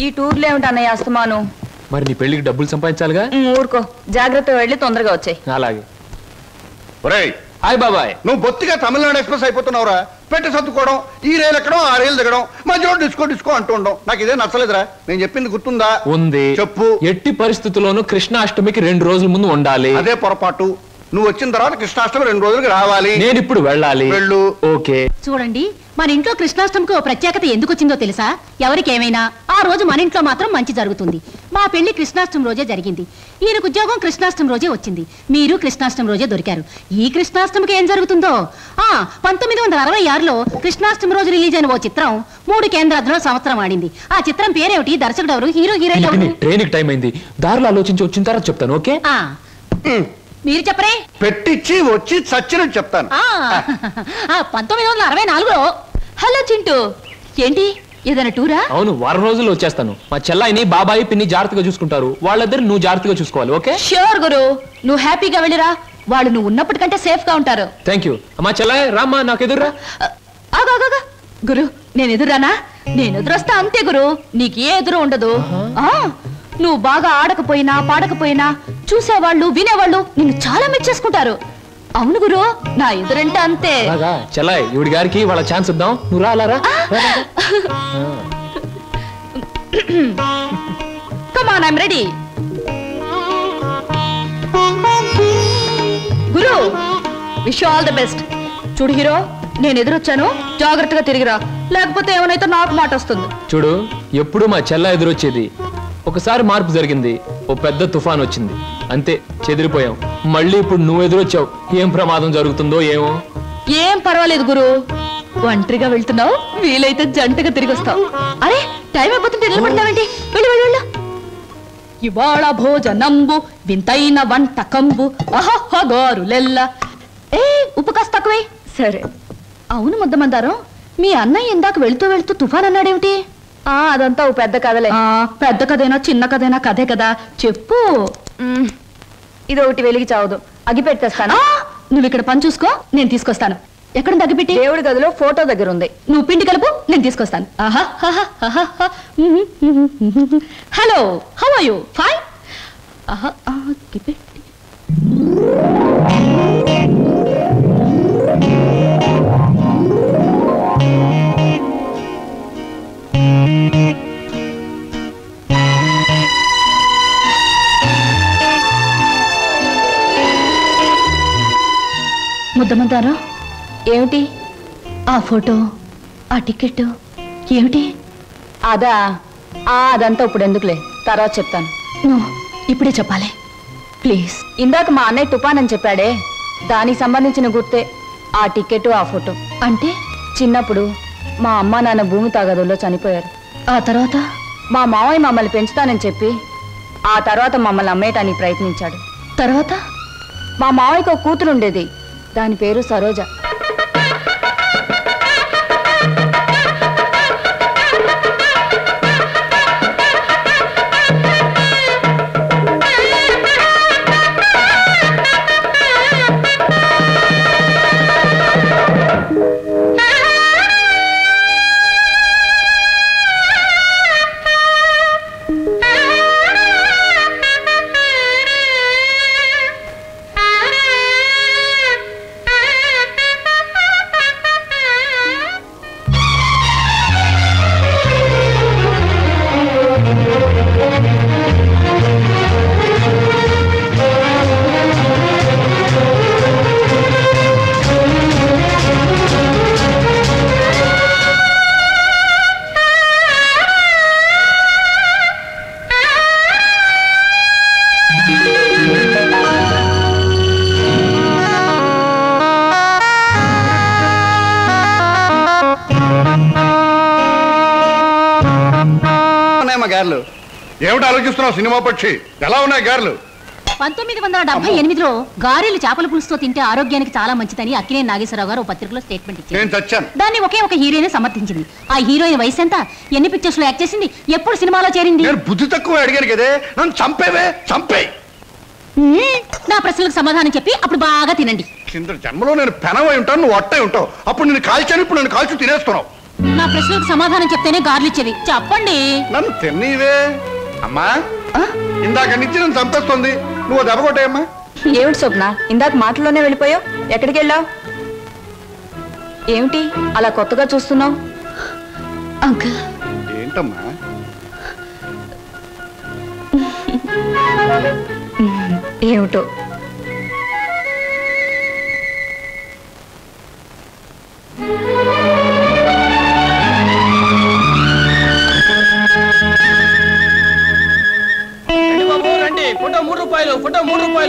ఈ టూర్లు ఏమిటి అన్నయ్య అస్తమాను? మరి నీ పెళ్ళికి డబ్బులు సంపాదించాలిగా? ఊరుకో. జాగ్రత్త వెళ్ళి తొందరగా వచ్చాయి. అలాగే. ఒరేయ్ హాయ్ బాబాయ్. నువ్వు బొత్తిగా తమిళనాడు ఎక్స్ప్రెస్ అయిపోతున్నావురా. పెట్టి సర్దుకోవడం ఈ రైలు ఎక్కడం ఆ రైలు దిగడం మధ్యలో డిస్కో డిస్కో అంటూ ఉండడం. నాకు ఇదే నచ్చలేదురా. నేను చెప్పింది గుర్తుందా? ఉంది. చెప్పు. ఎట్టి పరిస్థితుల్లోనూ కృష్ణాష్టమికి రెండు రోజుల ముందు ఉండాలి. అదే పొరపాటు. నువ్వు వచ్చిన తర్వాత కృష్ణాష్టమి రెండు రోజులకి రావాలి. నేను ఇప్పుడు వెళ్ళాలి. వెళ్ళు. ఓకే. చూడండి మన ఇంట్లో కృష్ణాష్టమికి ఓ ప్రత్యేకత ఎందుకు వచ్చిందో తెలుసా? ఎవరికేమైనా. ఆ రోజు మన ఇంట్లో మాత్రం మంచి జరుగుతుంది. మా పెళ్ళి కృష్ణాష్టమి రోజే జరిగింది. ఈయనకు ఉద్యోగం కృష్ణాష్టమి రోజే వచ్చింది. మీరు కృష్ణాష్టమి రోజే దొరికారు. ఈ కృష్ణాష్టమికి ఏం జరుగుతుందో? ఆ పంతొమ్మిది వందల అరవై ఆరులో కృష్ణాష్టమి రోజు రిలీజ్ అయిన ఓ చిత్రం మూడు కేంద్రాల్లో సంవత్సరం ఆడింది. ఆ చిత్రం పేరేమిటి? దర్శకుడు ఎవరు? హీరో హీరోయిన్ ఎవరు? టైం అయింది. దారిలో ఆలోచించి వచ్చిన తర్వాత చెప్తాను ఓకే? ఆ, మీరు చెప్పరే? పెట్టించి వచ్చి చచ్చినట్టు చెప్తాను. ఆ, ఆ, పంతొమ్మిది వందల అరవై నాలుగులో హలో చింటూ. ఏంటి? ఏదైనా టూరా? అవును వారం రోజుల్లో వచ్చేస్తాను. మా చెల్లాయిని బాబాయి పిన్ని జాగ్రత్తగా చూసుకుంటారు. వాళ్ళిద్దరు నువ్వు జాగ్రత్తగా చూసుకోవాలి ఓకే? ష్యూర్ గురు. నువ్వు హ్యాపీగా వెళ్ళిరా. వాళ్ళు నువ్వు ఉన్నప్పటికంటే సేఫ్గా ఉంటారు. థ్యాంక్ యూ అమ్మా చెల్లాయి రామ్మా నాకు ఎదురురా. ఆగు. గురు నేను ఎదురానా నేను ఎదురొస్తా అంతే గురు. నీకు ఏ ఎదురు ఉండదు. నువ్వు బాగా ఆడకపోయినా పాడకపోయినా చూసేవాళ్ళు వినేవాళ్ళు నిన్ను చాలా మెచ్చేసుకుంటారు అవును గురు నా ఎదురంటే అంతే. చెల్లాయి ఇవిడి గారికి వాళ్ళ ఛాన్స్ ఇద్దాం. నువ్వు రా అలా రా. రా, రా, రా. కమాన్ ఐమ్ రెడీ గురు విష్ ఆల్ ద బెస్ట్ చూడు హీరో నేను ఎదురొచ్చాను. జాగ్రత్తగా తిరిగిరా లేకపోతే ఏమైనా నాకు మాట వస్తుంది. చూడు ఎప్పుడు మా చెల్ల ఎదురొచ్చేది. ఒకసారి మార్పు జరిగింది. ఓ పెద్ద తుఫాన్ వచ్చింది. అంతే చెదిరిపోయాం. మళ్ళీ ఇప్పుడు నువ్వు ఎదురొచ్చావు. ఏం ప్రమాదం జరుగుతుందో ఏమో? ఏం పర్వాలేదు గురు. ఒంటరిగా వెళ్తున్నావు వీలైతే జంటగా తిరిగి వస్తావు. అరే టైం అయిపోతుంటే నిలబడతావేంటి? వెళ్ళు వెళ్ళు వెళ్ళు. ఇవాళ భోజనంబు వింతైన వంటకంబు. అహహ గోరులెల్ల. ఏ ఉప్పు కాస్త తక్కువే. సరే. అవును ముద్దమందారం మీ అన్నయ్య ఇందాక వెళ్తూ వెళ్తూ తుఫాన్ అన్నాడేమిటి ఆ అదంతా ఓ పెద్ద కథలే. ఆ, పెద్ద కథైనా చిన్న కథైనా కథే కదా. చెప్పు. ఇది ఒకటి వెలిగి చావదు. అగి పెట్టేస్తాను. ఆ, నువ్వు ఇక్కడ పని చూసుకో నేను తీసుకొస్తాను. ఎక్కడ తగ్గిపెట్టి దేవుడి గదిలో ఫోటో దగ్గర ఉంది. నువ్వు పిండి కలుపు నేను తీసుకొస్తాను. Hello how are you? Fine. ఆహా, గిపెట్టి. ముద్దమందారా ఏమిటి? ఆ ఫోటో ఆ టికెట్ ఏమిటి? అదా అదంతా ఇప్పుడు ఎందుకులే? తర్వాత చెప్తాను. నువ్వు ఇప్పుడే చెప్పాలి. ప్లీజ్. ఇందాక మా అన్నయ్య తుఫాన్ అని చెప్పాడే. దానికి సంబంధించిన గుర్తే ఆ టికెట్ ఆ ఫోటో. అంటే? చిన్నప్పుడు మా అమ్మ నాన్న భూమి తగదుల్లో చనిపోయారు. ఆ తర్వాత? మా మావయ్య మమ్మల్ని పెంచుతానని చెప్పి ఆ తర్వాత మమ్మల్ని అమ్మేయటానికి ప్రయత్నించాడు. తర్వాత? మా మావయ్యకు ఒక కూతురు ఉండేది దాని పేరు సరోజ. ఏమిటి ఆలోచిస్తున్నావు సినిమా పక్షి? ఎలా ఉన్నాయి గారెలు? పంతొమ్మిది వందల డెబ్బై ఎనిమిదిలో గారెలు చేపల పులుసుతో తింటే ఆరోగ్యానికి చాలా మంచిదని అక్కినే నాగేశ్వరరావు గారు పత్రికలో స్టేట్మెంట్ ఇచ్చారు. దాన్ని ఒకే ఒక హీరోయిన్ సమర్థించింది. ఆ హీరోయిన్ వయసు ఎంత? ఎన్ని పిక్చర్స్లో యాక్ట్ చేసింది? ఎప్పుడు సినిమాలో చేరింది? బుద్ధి తక్కువ అడిగాను కదే. నన్ను చంపేవే? చంపే. నా ప్రశ్నలకు సమాధానం చెప్పి అప్పుడు బాగా తినండి. కింద జన్మలో నేను పెనవై ఉంటాను నువ్వు అట్టై ఉంటావు. అప్పుడు నేను కాల్చాను ఇప్పుడు నేను కాల్చి తినేస్తున్నావు. నా ప్రశ్నలకు సమాధానం చెప్తేనే గార్లు ఇచ్చేది చెప్పండి. నన్ను తిన్నీవే. అమ్మా? ఇందాక నుంచి నన్ను చంపేస్తుంది నువ్వు దెబ్బ కొట్టేయమ్మా ఏమిటి స్వప్న? ఇందాక మాటల్లోనే వెళ్ళిపోయావు. ఎక్కడికి వెళ్ళావు? ఏమిటి? అలా కొత్తగా చూస్తున్నావు? అంకుల్. ఏంటమ్మా? ఏమిటో?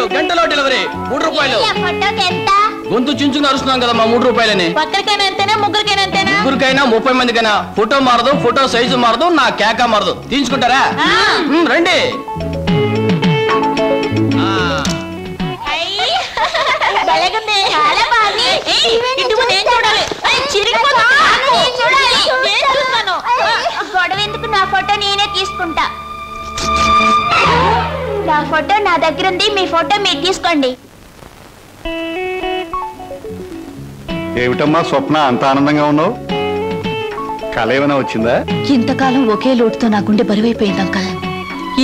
రూపాయలు గంటలో డెలివరీ మూడు రూపాయలు. గొంతు చించుకుని అరుస్తున్నాం కదా మా మూడు రూపాయలని. ముగ్గురికైనా ముప్పై మందికైనా. ఫోటో మారదు ఫోటో సైజు మారదు నా కేక మారదు. తీయించుకుంటారా? మ్, రండి. ఫోటో నా దగ్గర ఉంది మీ ఫోటో మీరు తీసుకోండి. ఏమిటమ్మా స్వప్న అంత ఆనందంగా ఉన్నావు? కళ ఏమైనా వచ్చిందా? ఇంతకాలం ఒకే లోటుతో నా గుండె బరువైపోయింది అంకల్.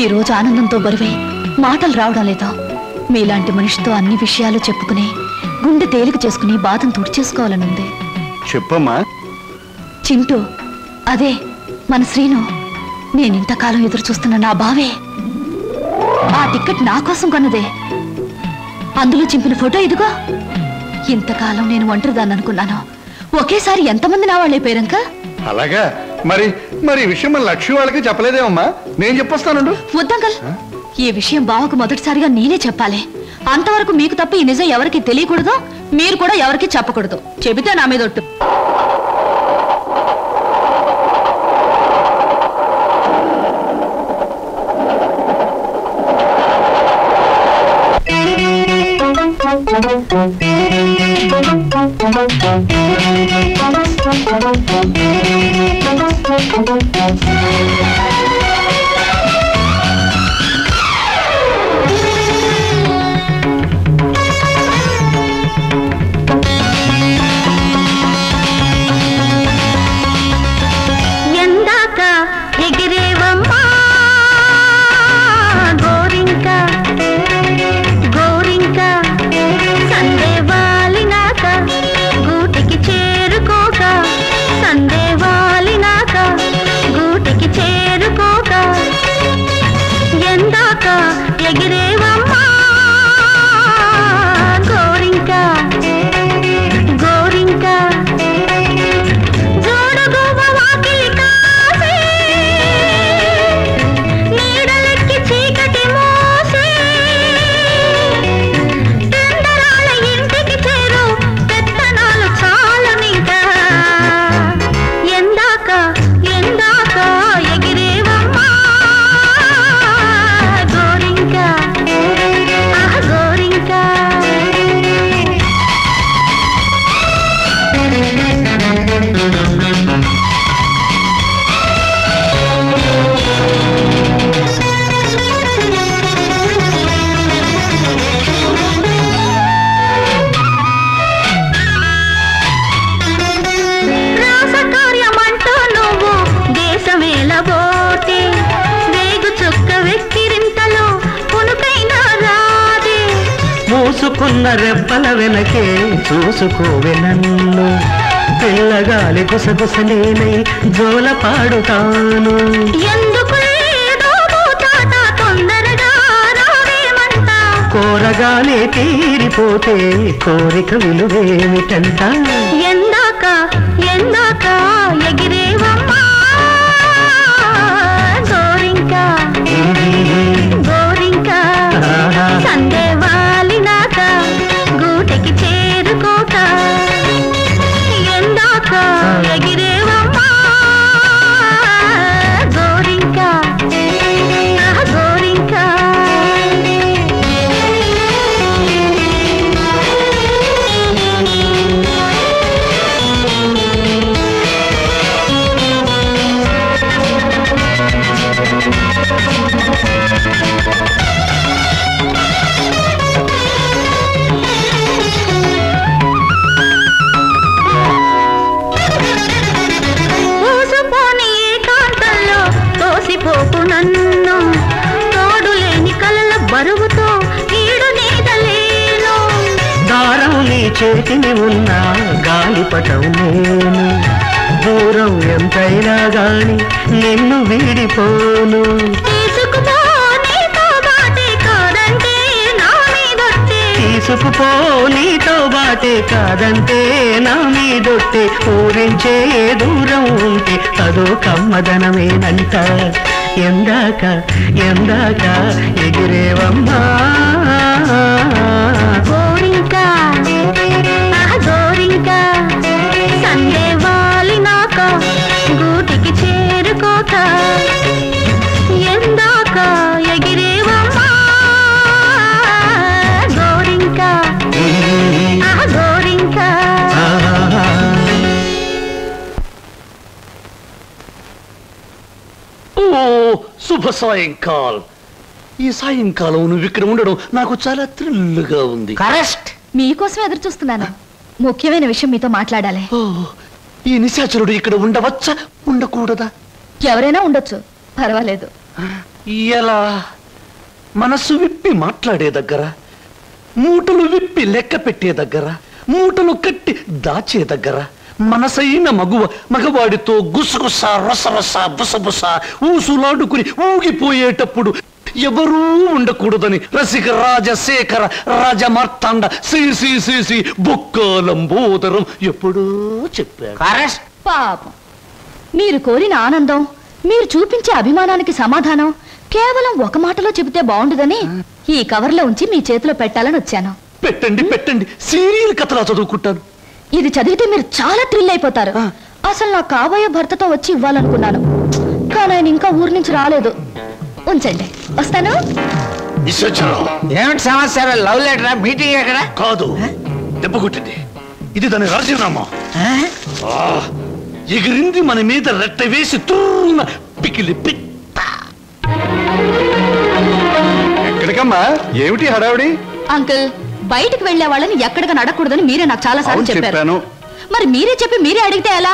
ఈ రోజు ఆనందంతో బరువై మాటలు రావడం లేదు. మీలాంటి మనిషితో అన్ని విషయాలు చెప్పుకుని గుండె తేలిక చేసుకుని బాధను తుడిచేసుకోవాలనుంది చెప్పమ్మా. చింటూ అదే మన శ్రీను. నేను ఇంతకాలం ఎదురు చూస్తున్న నా బావే. ఆ టికెట్ నా కోసం కొన్నదే. అందులో చింపిన ఫోటో ఇదిగో. ఇంతకాలం నేను ఒంటరిదాన్ని అనుకున్నాను. ఒకేసారి ఎంతమంది నా వాళ్ళైపోయారంక అలాగా? మరి మరి ఈ విషయం మన లక్ష్మి వాళ్ళకి చెప్పలేదేమమ్మా? నేను చెప్పొస్తానండు వద్దంకల్ ఈ విషయం బావకు మొదటిసారిగా నేనే చెప్పాలి. అంతవరకు మీకు తప్ప ఈ నిజం ఎవరికి తెలియకూడదు మీరు కూడా ఎవరికి చెప్పకూడదు. చెబితే నా మీద ఒట్టు. ఎందాక ఎగిరేవమ్మా మూసుకున్న రెప్పల వెనకే చూసుకోవె నన్ను. పిల్లగాలి గుసగుసలేనై జోల పాడుతాను. కోరగానే తీరిపోతే కోరిక విలువేమిటంట ఎందాక ఎందాక చేతిని ఉన్న గాలిపటం నేను. దూరం ఎంతైనా గాని నిన్ను వీడిపోను. తీసుకుపో నీతో బాటే కాదంటే నా మీదొట్టే. ఊరించే దూరం ఉంటే అదో కమ్మదనమేనంట. ఎందాక ఎందాక ఎగిరేవమ్మా. శుభ సాయంకాల్. ఈ సాయంకాలం నువ్వు ఇక్కడ ఉండడం నాకు చాలా థ్రిల్గా ఉంది. మీకోసం ఎదురు చూస్తున్నాను. ముఖ్యమైన విషయం మీతో మాట్లాడాలి. ఓ, ఈ నిశాచరుడు ఇక్కడ ఉండవచ్చా? ఉండకూడదా? ఎవరైనా ఉండొచ్చు. పర్వాలేదు. ఎలా? మనసు విప్పి మాట్లాడే దగ్గర మూటలు విప్పి లెక్క పెట్టే దగ్గర మూటలు కట్టి దాచే దగ్గర మనసైన మగువ మగవాడితో గుసగుస రసరస బుసబుస ఊసులాడుకుని ఊగిపోయేటప్పుడు ఎవరూ ఉండకూడదని రసిక రాజశేఖర రాజమార్తాండ శ్రీ శ్రీ శ్రీ శ్రీ బొక్కలంబోదరం ఎప్పుడూ చెప్పాడు. కరెక్ట్ పాపం. మీరు కోరిన ఆనందం మీరు చూపించే అభిమానానికి సమాధానం కేవలం ఒక మాటలో చెబితే బాగుండదని ఈ కవర్లో ఉంచి మీ చేతిలో పెట్టాలని వచ్చాను. పెట్టండి పెట్టండి. సీరియల్ కథలా చదువుకుంటాను. ఇది చదివితే మీరు చాలా థ్రిల్ అయిపోతారు. అసలు నా కాబోయే భర్తతో వచ్చి ఇవ్వాలనుకున్నాను. కానీ ఆయన ఇంకా ఊరి నుంచి రాలేదు. ఉంచండి. వస్తాను? ఏమిటి సమస్య? Love letter? మీటింగ్ ఎక్కడ? కాదు. దెబ్బ కొట్టింది. ఇది దాని రాజీనామా. ఆ, ఎగిరింది మన మీద రెట్ట వేసి పికిలి పిట్ట ఎక్కడికమ్మా? ఏమిటి హడావిడి? అంకుల్ బయటికి వెళ్ళే వాళ్ళని ఎక్కడికి నడకూడదని మీరే నాకు చాలా సార్లు చెప్పారు. చెప్పాను. మరి మీరే చెప్పి మీరే అడిగితే ఎలా?